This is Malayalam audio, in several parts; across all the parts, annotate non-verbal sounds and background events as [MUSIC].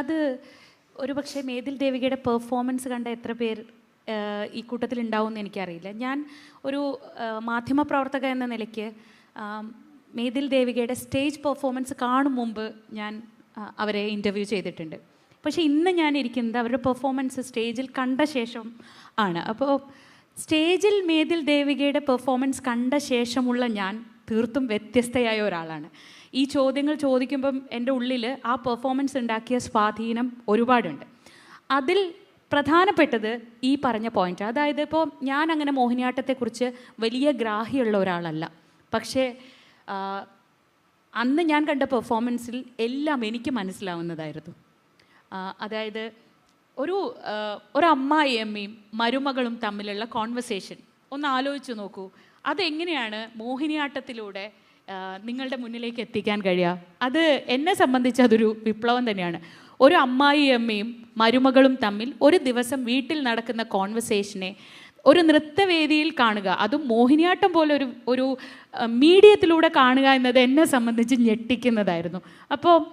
അത് ഒരു പക്ഷേ മേതിൽ ദേവികയുടെ പെർഫോമൻസ് കണ്ട എത്ര പേർ ഈ കൂട്ടത്തിൽ ഉണ്ടാവും എന്ന് എനിക്കറിയില്ല. ഞാൻ ഒരു മാധ്യമ മാധ്യമപ്രവർത്തക എന്ന നിലയ്ക്ക് മേതിൽ ദേവികയുടെ സ്റ്റേജ് പെർഫോമൻസ് കാണും മുമ്പ് ഞാൻ അവരെ ഇന്റർവ്യൂ ചെയ്തിട്ടുണ്ട്. പക്ഷേ ഇന്ന് ഞാൻ ഇരിക്കുന്നത് അവരുടെ പെർഫോമൻസ് സ്റ്റേജിൽ കണ്ട ശേഷം ആണ്. അപ്പോൾ സ്റ്റേജിൽ മേതിൽ ദേവികയുടെ പെർഫോമൻസ് കണ്ട ശേഷമുള്ള ഞാൻ തീർത്തും വ്യത്യസ്തയായ ഒരാളാണ്. ഈ ചോദ്യങ്ങൾ ചോദിക്കുമ്പം എന്റെ ഉള്ളിൽ ആ പെർഫോമൻസ് ഉണ്ടാക്കിയ സ്വാധീനം ഒരുപാടുണ്ട്. അതിൽ പ്രധാനപ്പെട്ടത് ഈ പറഞ്ഞ പോയിന്റ് അതായത് ഇപ്പോൾ ഞാൻ അങ്ങനെ മോഹിനിയാട്ടത്തെക്കുറിച്ച് വലിയ ഗ്രാഹിയുള്ള ഒരാളല്ല. പക്ഷേ അന്ന് ഞാൻ കണ്ട പെർഫോമൻസിൽ എല്ലാം എനിക്ക് മനസ്സിലാവുന്നതായിരുന്നു. അതായത് ഒരു ഒരു അമ്മായി അമ്മയും മരുമകളും തമ്മിലുള്ള കോൺവെർസേഷൻ ഒന്ന് ആലോചിച്ച് നോക്കൂ. അതെങ്ങനെയാണ് മോഹിനിയാട്ടത്തിലൂടെ നിങ്ങളുടെ മുന്നിലേക്ക് എത്തിക്കാൻ കഴിയുക അത് എന്നെ സംബന്ധിച്ച് അതൊരു വിപ്ലവം തന്നെയാണ്. ഒരു അമ്മായിയമ്മയും മരുമകളും തമ്മിൽ ഒരു ദിവസം വീട്ടിൽ നടക്കുന്ന കോൺവെർസേഷനെ ഒരു നൃത്തവേദിയിൽ കാണുക. അതും മോഹിനിയാട്ടം പോലെ ഒരു ഒരു മീഡിയത്തിലൂടെ കാണുക എന്നത് എന്നെ സംബന്ധിച്ച് ഞെട്ടിക്കുന്നതായിരുന്നു. അപ്പോൾ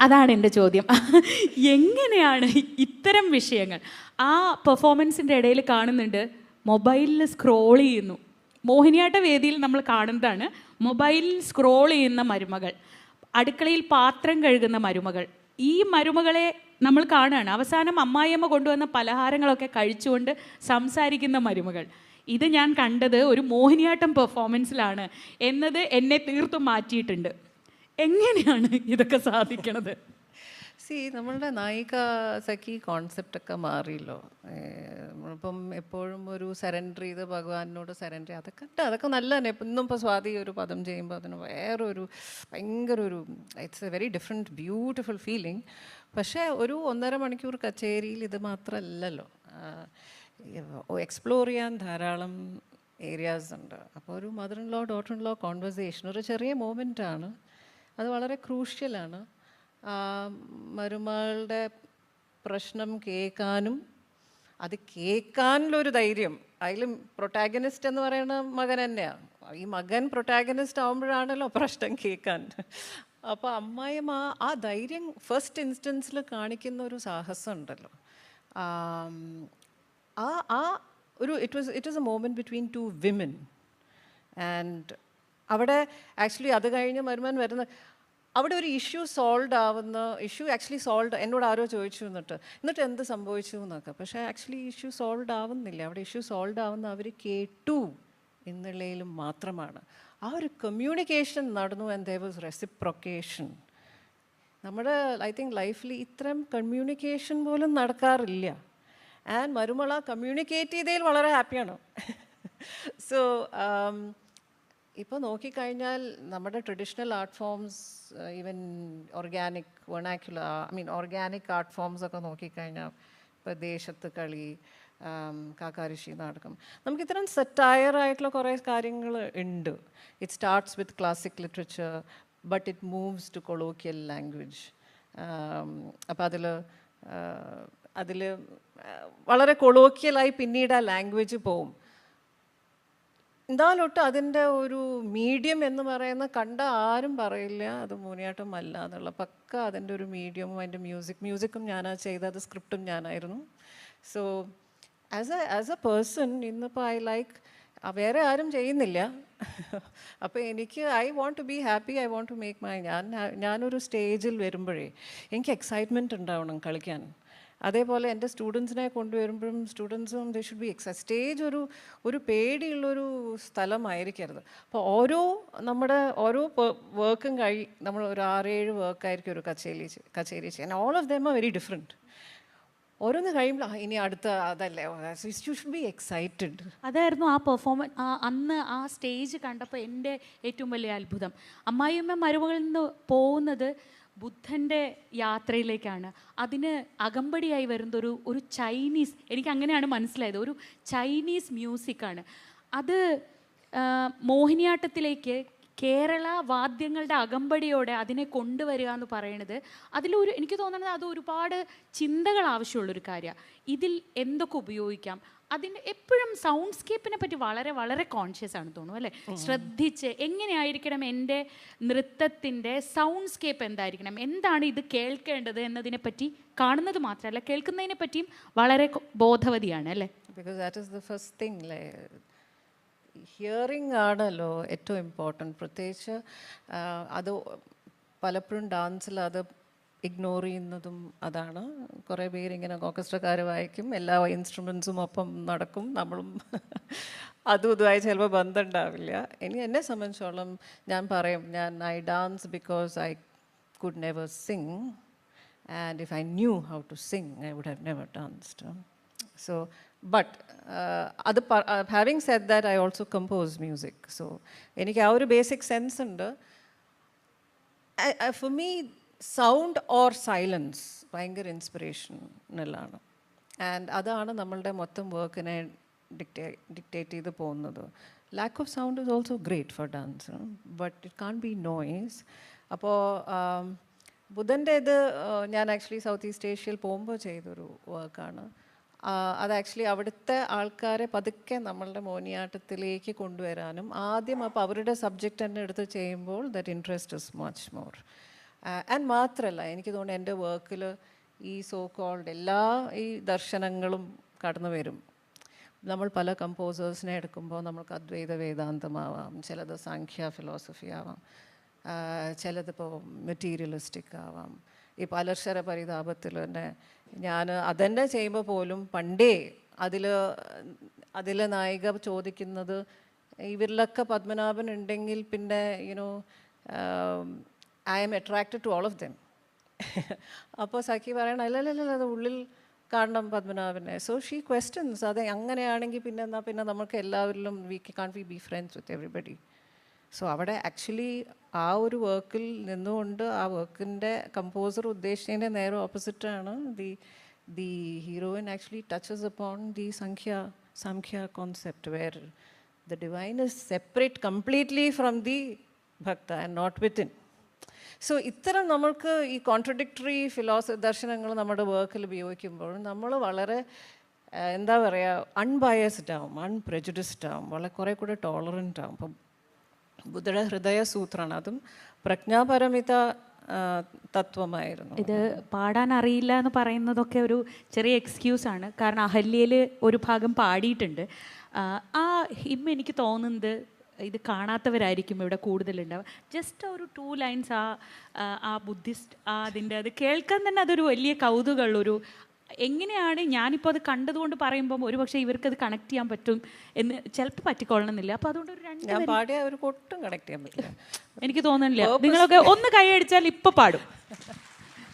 അതാണ് എന്റെ ചോദ്യം. [LAUGHS] എങ്ങനെയാണ് ഇത്തരം വിഷയങ്ങൾ? ആ പെർഫോമൻസിന്റെ ഇടയിൽ കാണുന്നുണ്ട്. മൊബൈലിൽ സ്ക്രോൾ ചെയ്യുന്നു. മോഹിനിയാട്ട വേദിയിൽ നമ്മൾ കാണുന്നതാണ് മൊബൈലിൽ സ്ക്രോൾ ചെയ്യുന്ന മരുമകൾ അടുക്കളയിൽ പാത്രം കഴുകുന്ന മരുമകൾ. ഈ മരുമകളെ നമ്മൾ കാണുകയാണ്. അവസാനം അമ്മായിയമ്മ കൊണ്ടുവന്ന പലഹാരങ്ങളൊക്കെ കഴിച്ചുകൊണ്ട് സംസാരിക്കുന്ന മരുമകൾ. ഇത് ഞാൻ കണ്ടത് ഒരു മോഹിനിയാട്ടം പെർഫോമൻസിലാണ് എന്നത് എന്നെ തീർത്തും മാറ്റിയിട്ടുണ്ട്. എങ്ങനെയാണ് ഇതൊക്കെ സാധിക്കണത്? സി നമ്മളുടെ നായിക സഖി കോൺസെപ്റ്റൊക്കെ മാറിയല്ലോ. നമ്മളിപ്പം എപ്പോഴും ഒരു സറണ്ടർ ചെയ്ത് ഭഗവാനോട് സറണ്ടർ അതൊക്കെ ഉണ്ട്. അതൊക്കെ നല്ല തന്നെ ഇന്നും ഇപ്പോൾ സ്വാതി ഒരു പദം ചെയ്യുമ്പോൾ അതിന് വേറൊരു ഭയങ്കര ഒരു it's a very different beautiful feeling പക്ഷേ ഒരു ഒന്നര മണിക്കൂർ കച്ചേരിയിൽ ഇത് മാത്രമല്ലല്ലോ എക്സ്പ്ലോർ ചെയ്യാൻ ധാരാളം ഏരിയാസ് ഉണ്ട്. അപ്പോൾ ഒരു mother in law daughter in law conversation ഒരു ചെറിയ മൂമെന്റ് ആണ്. അത് വളരെ ക്രൂഷ്യലാണ് മരുമകളുടെ പ്രശ്നം കേൾക്കാനും അത് കേൾക്കാനുള്ളൊരു ധൈര്യം. അതിലും പ്രൊട്ടാഗനിസ്റ്റ് എന്ന് പറയുന്ന മകൻ തന്നെയാണ് ഈ മകൻ പ്രൊട്ടാഗനിസ്റ്റ് ആകുമ്പോഴാണല്ലോ പ്രശ്നം കേൾക്കാൻ. അപ്പോൾ അമ്മായിയും ആ- ധൈര്യം ഫസ്റ്റ് ഇൻസ്റ്റൻസിൽ കാണിക്കുന്ന ഒരു സാഹസം ഉണ്ടല്ലോ ആ ആ ഒരു it was it was a moment between two women and അവിടെ ആക്ച്വലി അത് കഴിഞ്ഞ് മരുമൻ വരുന്ന അവിടെ ഒരു ഇഷ്യൂ സോൾവ് ആവുന്ന ഇഷ്യൂ ആക്ച്വലി സോൾവ് എന്നോട് ആരോ ചോദിച്ചു എന്നിട്ട് എന്നിട്ട് എന്ത് സംഭവിച്ചു? എന്നൊക്കെ. പക്ഷേ ആക്ച്വലി ഇഷ്യൂ സോൾവ് ആവുന്നില്ല. അവിടെ ഇഷ്യൂ സോൾവ് ആവുന്ന അവർ കേട്ടു എന്നുള്ളതിലും മാത്രമാണ്. ആ ഒരു കമ്മ്യൂണിക്കേഷൻ നടന്നു ആൻഡ് ദേ വാസ് റെസിപ്രൊക്കേഷൻ നമ്മുടെ ഐ തിങ്ക് ലൈഫിൽ ഇത്തരം കമ്മ്യൂണിക്കേഷൻ പോലും നടക്കാറില്ല. ആൻഡ് മരുമള കമ്മ്യൂണിക്കേറ്റ് ചെയ്തതിൽ വളരെ ഹാപ്പിയാണ് സോ [LAUGHS] ഇപ്പോൾ നോക്കിക്കഴിഞ്ഞാൽ നമ്മുടെ traditional art forms even organic vernacular I mean organic art forms ഒക്കെ നോക്കിക്കഴിഞ്ഞാൽ ഇപ്പോൾ ദേശത്ത് കളി കാക്കാരിശി നാടകം. നമുക്ക് ഇത്തരം സെറ്റയർ ആയിട്ടുള്ള കുറേ കാര്യങ്ങൾ ഉണ്ട്. It starts with classic literature but it moves to colloquial language അപ്പോൾ അതിൽ അതിൽ വളരെ കൊളോക്കിയലായി പിന്നീട് ആ ലാംഗ്വേജ് പോവും. എന്തായാലൊട്ട് അതിന്റെ ഒരു മീഡിയം എന്ന് പറയുന്ന കണ്ട ആരും പറയില്ല. അത് മോനിയാട്ടം അല്ല എന്നുള്ള പക്ക അതിന്റെ ഒരു മീഡിയമും അതിന്റെ മ്യൂസിക് മ്യൂസിക്കും ഞാനാ ചെയ്തത്. സ്ക്രിപ്റ്റും ഞാനായിരുന്നു. So as a as a person ഇന്നിപ്പോൾ ഐ ലൈക്ക് വേറെ ആരും ചെയ്യുന്നില്ല. [LAUGHS] അപ്പോൾ എനിക്ക് I want to be happy I want to make my ഞാൻ ഞാനൊരു സ്റ്റേജിൽ വരുമ്പോഴേ എനിക്ക് എക്സൈറ്റ്മെന്റ് ഉണ്ടാവണം കളിക്കാൻ. അതേപോലെ എന്റെ സ്റ്റുഡൻസിനെ കൊണ്ടുവരുമ്പോഴും സ്റ്റുഡൻസും ദേ ഷുഡ് ബി എക്സ സ്റ്റേജ് ഒരു ഒരു പേടിയുള്ളൊരു സ്ഥലമായിരിക്കരുത്. അപ്പോൾ ഓരോ നമ്മുടെ ഓരോ വർക്കും കഴി നമ്മൾ ഒരു ആറേഴ് വർക്കായിരിക്കും ഒരു കച്ചേരി കച്ചേരി ചെയ്യാൻ. All of them are very different ഓരോന്ന് കഴിയുമ്പോൾ ഇനി അടുത്ത അതല്ലേ യു ഷുഡ് ബി എക്സൈറ്റഡ് അതായിരുന്നു ആ പെർഫോമൻസ് അന്ന് ആ സ്റ്റേജ് കണ്ടപ്പോൾ എന്റെ ഏറ്റവും വലിയ അത്ഭുതം. അമ്മായിയമ്മ മരുമകളിൽ നിന്ന് പോകുന്നത് ബുദ്ധന്റെ യാത്രയിലേക്കാണ്. അതിന് അകമ്പടിയായി വരുന്നൊരു ഒരു ചൈനീസ് എനിക്ക് അങ്ങനെയാണ് മനസ്സിലായത്. ഒരു ചൈനീസ് മ്യൂസിക്കാണ്. അത് മോഹിനിയാട്ടത്തിലേക്ക് കേരള വാദ്യങ്ങളുടെ അകമ്പടിയോടെ അതിനെ കൊണ്ടുവരിക എന്ന് പറയുന്നത് അതിലൊരു എനിക്ക് തോന്നുന്നത് അത് ഒരുപാട് ചിന്തകൾ ആവശ്യമുള്ളൊരു കാര്യമാണ് ഇതിൽ എന്തൊക്കെ ഉപയോഗിക്കാം? അതിന്റെ എപ്പോഴും സൗണ്ട്സ്കേപ്പിനെ പറ്റി വളരെ വളരെ കോൺഷ്യസ് ആണ് തോന്നുന്നു അല്ലേ? ശ്രദ്ധിച്ച് എങ്ങനെയായിരിക്കണം എന്റെ നൃത്തത്തിന്റെ സൗണ്ട്സ്കേപ്പ് എന്തായിരിക്കണം? എന്താണ് ഇത് കേൾക്കേണ്ടത് എന്നതിനെ പറ്റി കാണുന്നത് മാത്രമല്ല കേൾക്കുന്നതിനെ പറ്റിയും വളരെ ബോധവതിയാണ് അല്ലേ? Because that is the first thing hearing ആണല്ലോ ഏറ്റവും ഇമ്പോർട്ടന്റ് പ്രത്യേകിച്ച് അത് പലപ്പോഴും ഡാൻസിൽ അത് ഇഗ്നോർ ചെയ്യുന്നതും അതാണ്. കുറേ പേര് ഇങ്ങനെ ഓർക്കസ്ട്രക്കാർ വായിക്കും എല്ലാ ഇൻസ്ട്രുമെൻസും ഒപ്പം നടക്കും നമ്മളും. അതും ഇതുമായി ചിലപ്പോൾ ബന്ധം ഉണ്ടാവില്ല ഇനി എന്നെ സംബന്ധിച്ചോളം ഞാൻ പറയും ഞാൻ I dance because I could never sing and if I knew how to sing I would have never danced. So but അത് having set that I also compose music so എനിക്ക് ആ ഒരു ബേസിക് സെൻസ് ഉണ്ട്. For me sound or silence ഭയങ്കര ഇൻസ്പിറേഷനിലാണ് ആൻഡ് അതാണ് നമ്മളുടെ മൊത്തം വർക്കിനെ ഡിക്റ്റേ ഡിക്റ്റേറ്റ് ചെയ്ത് പോകുന്നത്. Lack of sound is also great for dance but it can be noise അപ്പോൾ ബുധന്റെ ഇത് ആ, ഞാൻ ആക്ച്വലി സൗത്ത് ഈസ്റ്റ് ഏഷ്യയിൽ പോകുമ്പോൾ ചെയ്തൊരു വർക്കാണ് അത് ആക്ച്വലി അവിടുത്തെ ആൾക്കാരെ പതുക്കെ നമ്മളുടെ മോനിയാട്ടത്തിലേക്ക് കൊണ്ടുവരാനും ആദ്യം അപ്പോൾ അവരുടെ സബ്ജക്റ്റ് തന്നെ എടുത്ത് ചെയ്യുമ്പോൾ that interest is much more and മാത്രമല്ല എനിക്ക് തോന്നുന്നു എന്റെ വർക്കിൽ ഈ സോ കോൾഡ് എല്ലാ ഈ ദർശനങ്ങളും കടന്നു വരും. നമ്മൾ പല കമ്പോസേഴ്സിനെ എടുക്കുമ്പോൾ നമുക്ക് അദ്വൈത വേദാന്തമാവാം ചിലത് സാഖ്യ ഫിലോസഫി ആവാം ചിലതിപ്പോൾ മെറ്റീരിയലിസ്റ്റിക് ആവാം. ഈ പലർശര പരിതാപത്തിൽ തന്നെ ഞാൻ അതെന്നെ ചെയ്യുമ്പോൾ പോലും പണ്ടേ അതിൽ അതിൽ നായിക ചോദിക്കുന്നത് ഇവരിലൊക്കെ പത്മനാഭൻ ഉണ്ടെങ്കിൽ പിന്നെ you know I am attracted to all of them അപ്പോൾ സഖി പറയണം അല്ലല്ലല്ല അത് ഉള്ളിൽ കാണണം പത്മനാഭനെ. സോ ഷീ ക്വസ്റ്റ്യൻസ് അത് അങ്ങനെയാണെങ്കിൽ പിന്നെ എന്നാൽ പിന്നെ നമുക്ക് എല്ലാവരിലും we can we be friends with everybody so അവിടെ ആക്ച്വലി ആ ഒരു വർക്കിൽ നിന്നുകൊണ്ട് ആ വർക്കിന്റെ കമ്പോസർ ഉദ്ദേശിച്ചതിന്റെ നേരെ ഓപ്പോസിറ്റാണ് the the heroine actually touches upon the Samkhya Samkhya concept where the divine is separate completely from the bhakta and not within so ഇത്തരം നമ്മൾക്ക് ഈ കോൺട്രഡിക്ടറി ഫിലോസഫി ദർശനങ്ങൾ നമ്മുടെ വർക്കിൽ ഉപയോഗിക്കുമ്പോൾ നമ്മൾ വളരെ എന്താ പറയുക അൺബയസ്ഡ് ആവും അൺപ്രജുഡിസ്ഡ് ആവും വളരെ കുറേ കൂടെ ടോളറന്റ് ആവും. അപ്പം ബുദ്ധയുടെ ഹൃദയ സൂത്രമാണ് അതും പ്രജ്ഞാപരമിത തത്വമായിരുന്നു. ഇത് പാടാൻ അറിയില്ല എന്ന് പറയുന്നതൊക്കെ ഒരു ചെറിയ എക്സ്ക്യൂസ് ആണ്. കാരണം അഹല്യയിൽ ഒരു ഭാഗം പാടിയിട്ടുണ്ട്. ആ ഹിം എനിക്ക് തോന്നുന്നത് ഇത് കാണാത്തവരായിരിക്കും ഇവിടെ കൂടുതലുണ്ടാവുക. ജസ്റ്റ് ഒരു ടു ലൈൻസ് ആ ആ, ബുദ്ധിസ്റ്റ് ആ അതിന്റെ അത് കേൾക്കാൻ തന്നെ അതൊരു വലിയ കൗതുകമുള്ളൊരു എങ്ങനെയാണ് ഞാനിപ്പോൾ അത് കണ്ടതുകൊണ്ട് പറയുമ്പം ഒരുപക്ഷെ ഇവർക്കത് കണക്ട് ചെയ്യാൻ പറ്റും എന്ന് ചിലപ്പോൾ പറ്റിക്കൊള്ളണമെന്നില്ല. അപ്പോൾ അതുകൊണ്ട് ഒരു രണ്ട് പാടിയ ഒരു ഒട്ടും കണക്ട് ചെയ്യാൻ പറ്റില്ല. എനിക്ക് തോന്നുന്നില്ല. നിങ്ങളൊക്കെ ഒന്ന് കൈയടിച്ചാൽ ഇപ്പൊ പാടും.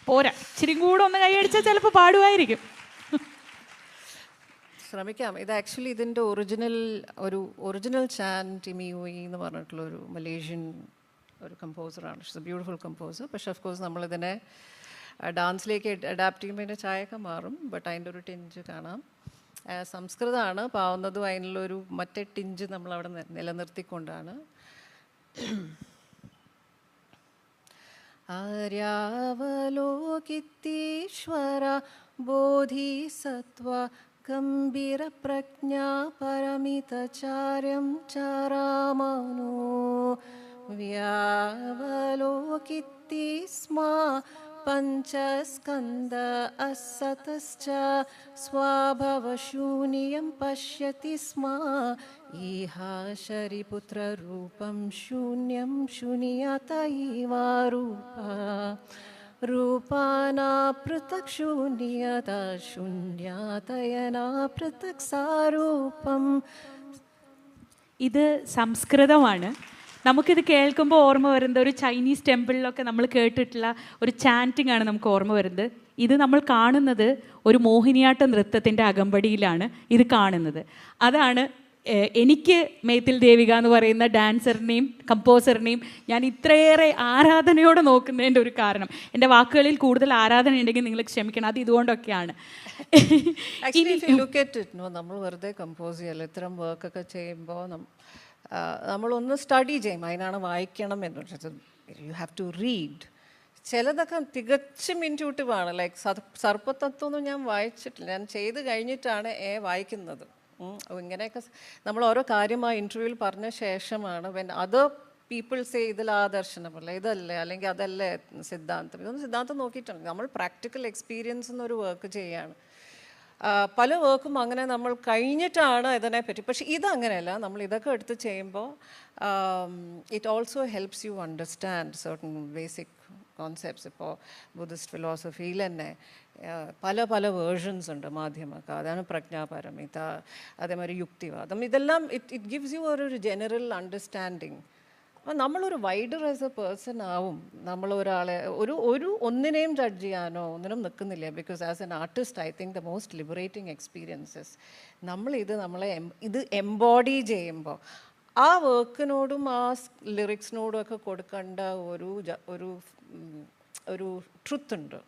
പോരാ. ഇച്ചിരി കൂടെ ഒന്ന് കൈയടിച്ചാൽ ചിലപ്പോൾ പാടുമായിരിക്കും. ശ്രമിക്കാം. ഇത് ആക്ച്വലി ഇതിന്റെ ഒറിജിനൽ ഒരു ഒറിജിനൽ ചാൻ ടിമിയോയി എന്ന് പറഞ്ഞിട്ടുള്ള ഒരു മലേഷ്യൻ ഒരു കമ്പോസറാണ് ഇറ്റ്സ് എ ബ്യൂട്ടിഫുൾ കമ്പോസർ പക്ഷേ ഓഫ് കോഴ്സ് നമ്മളിതിനെ ഡാൻസിലേക്ക് അഡാപ്റ്റ് ചെയ്യുമ്പോൾ ഇതിന്റെ ചായയൊക്കെ മാറും. ബട്ട് അതിന്റെ ഒരു ടിഞ്ച് കാണാം. സംസ്കൃതമാണ്. പാവുന്നതും അതിനുള്ളൊരു മറ്റേ ടിഞ്ച് നമ്മളവിടെ നിലനിർത്തിക്കൊണ്ടാണ്. ആര്യാവലോകിത്തീശ്വര ബോധിസത്വ गम्बीरप्रज्ञा परमितचार्यं च व्यावलोकिति स्म पञ्चस्कन्द असतश्च स्वाभवशून्यं पश्यति स्म। इहा शरिपुत्ररूपं शून्यं शून्यत इवा रूपा रूपाना पृथक् शून्यता शून्यातयना पृथक् सारूपम् ഇത് സംസ്കൃതമാണ് നമുക്കിത് കേൾക്കുമ്പോൾ ഓർമ്മ വരുന്നത് ഒരു ചൈനീസ് ടെമ്പിളിലൊക്കെ നമ്മൾ കേട്ടിട്ടുള്ള ഒരു ചാൻറ്റിംഗ് ആണ് നമുക്ക് ഓർമ്മ വരുന്നത് ഇത് നമ്മൾ കാണുന്നത് ഒരു മോഹിനിയാട്ട നൃത്തത്തിൻ്റെ അകമ്പടിയിലാണ് ഇത് കാണുന്നത് അതാണ് ഏഹ്, എനിക്ക് മേത്തിൽ ദേവിക എന്ന് പറയുന്ന ഡാൻസറിനെയും കമ്പോസറിനെയും ഞാൻ ഇത്രയേറെ ആരാധനയോടെ നോക്കുന്നതിന്റെ ഒരു കാരണം. എന്റെ വാക്കുകളിൽ കൂടുതൽ ആരാധന ഉണ്ടെങ്കിൽ നിങ്ങൾ ക്ഷമിക്കണം. അത് ഇതുകൊണ്ടൊക്കെയാണ്. നമ്മൾ വെറുതെ കമ്പോസ് ചെയ്യല്ല. ഇത്തരം വർക്കൊക്കെ ചെയ്യുമ്പോൾ നമ്മളൊന്ന് സ്റ്റഡി ചെയ്യും. അതിനാണ് വായിക്കണം എന്ന് യു ഹാവ് ടു റീഡ് ചിലതൊക്കെ തികച്ചും ഇന്റ്യൂട്ടീവാണ് ലൈക്ക് സർപ്പതത്വമൊന്നും ഞാൻ വായിച്ചിട്ടില്ല. ഞാൻ ചെയ്ത് കഴിഞ്ഞിട്ടാണ് എ വായിക്കുന്നത്. ഇങ്ങനെയൊക്കെ നമ്മൾ ഓരോ കാര്യം ആ ഇന്റർവ്യൂവിൽ പറഞ്ഞ ശേഷമാണ് വെൻ അതർ പീപ്പിൾസ് ഇതിൽ ഇതിൽ ആദർശനമല്ല ഇതല്ലേ അല്ലെങ്കിൽ അതല്ലേ സിദ്ധാന്തം. ഇതൊന്നും സിദ്ധാന്തം നോക്കിയിട്ടുണ്ട് നമ്മൾ പ്രാക്ടിക്കൽ എക്സ്പീരിയൻസ് എന്നൊരു വർക്ക് ചെയ്യാണ്. ആ, പല വർക്കും അങ്ങനെ നമ്മൾ കഴിഞ്ഞിട്ടാണ് ഇതിനെപ്പറ്റി. പക്ഷെ ഇതങ്ങനെയല്ല നമ്മൾ ഇതൊക്കെ എടുത്ത് ചെയ്യുമ്പോൾ it also helps you understand certain basic concepts ഇപ്പോൾ ബുദ്ധിസ്റ്റ് ഫിലോസഫിയിൽ തന്നെ പല പല വേർഷൻസ് ഉണ്ട് മാധ്യമക്ക. അതാണ് പ്രജ്ഞാപരമിത അതേമാതിരി യുക്തിവാദം. ഇതെല്ലാം ഇറ്റ് ഇറ്റ് ഗിവ്സ് യു ഒരു ജനറൽ അണ്ടർസ്റ്റാൻഡിങ് അപ്പം നമ്മളൊരു വൈഡർ ആസ് എ പേഴ്സൺ ആവും. നമ്മൾ ഒരാളെ ഒരു ഒരു ഒന്നിനെയും ജഡ്ജ് ചെയ്യാനോ ഒന്നിനും നിൽക്കുന്നില്ല. Because as an artist I think the most liberating experiences നമ്മളിത് നമ്മളെ ഇത് എംബോഡി ചെയ്യുമ്പോൾ ആ വർക്കിനോടും ആ ലിറിക്സിനോടും ഒക്കെ കൊടുക്കേണ്ട ഒരു ഒരു ഒരു ട്രുത്ത് ഉണ്ട്.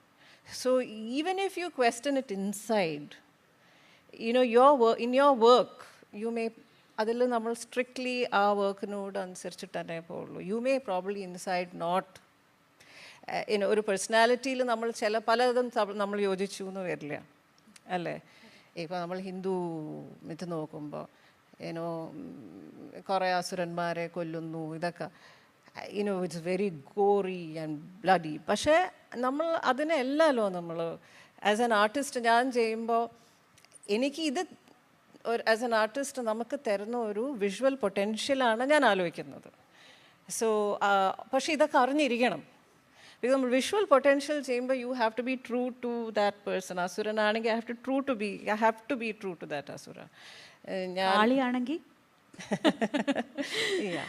So even if you question it inside you know your work in your work you may അതിൽ നമ്മൾ സ്ട്രിക്ട്ലി ആ വർക്കിനോട് അനുസരിച്ചിട്ട് തന്നെ പോകുള്ളൂ you may probably inside not in ഒരു പേഴ്സണാലിറ്റിയിൽ നമ്മൾ ചില പലതും നമ്മൾ യോജിച്ചു എന്ന് വരില്ല. അല്ലേ? ഇപ്പോൾ നമ്മൾ ഹിന്ദു ഇത് നോക്കുമ്പോൾ ഏനോ കുറേ അസുരന്മാരെ കൊല്ലുന്നു ഇതൊക്കെ. You know it's very gory and bloody പക്ഷേ നമ്മൾ അതിനെല്ലാമല്ലോ നമ്മൾ ആസ് എൻ ആർട്ടിസ്റ്റ് ഞാൻ ചെയ്യുമ്പോൾ എനിക്ക് ഇത് ഒരു ആസ് എൻ ആർട്ടിസ്റ്റ് നമുക്ക് തരുന്ന ഒരു വിഷ്വൽ പൊട്ടൻഷ്യലാണ് ഞാൻ ആലോചിക്കുന്നത്. സോ പക്ഷേ ഇതൊക്കെ അറിഞ്ഞിരിക്കണം. ബിക്കോസ് നമ്മൾ വിഷ്വൽ പൊട്ടൻഷ്യൽ ചെയ്യുമ്പോൾ you have to be true to that person അസുരനാണെങ്കിൽ I have to true to be I have to be true to that asura ഞാൻ [LAUGHS] Yeah,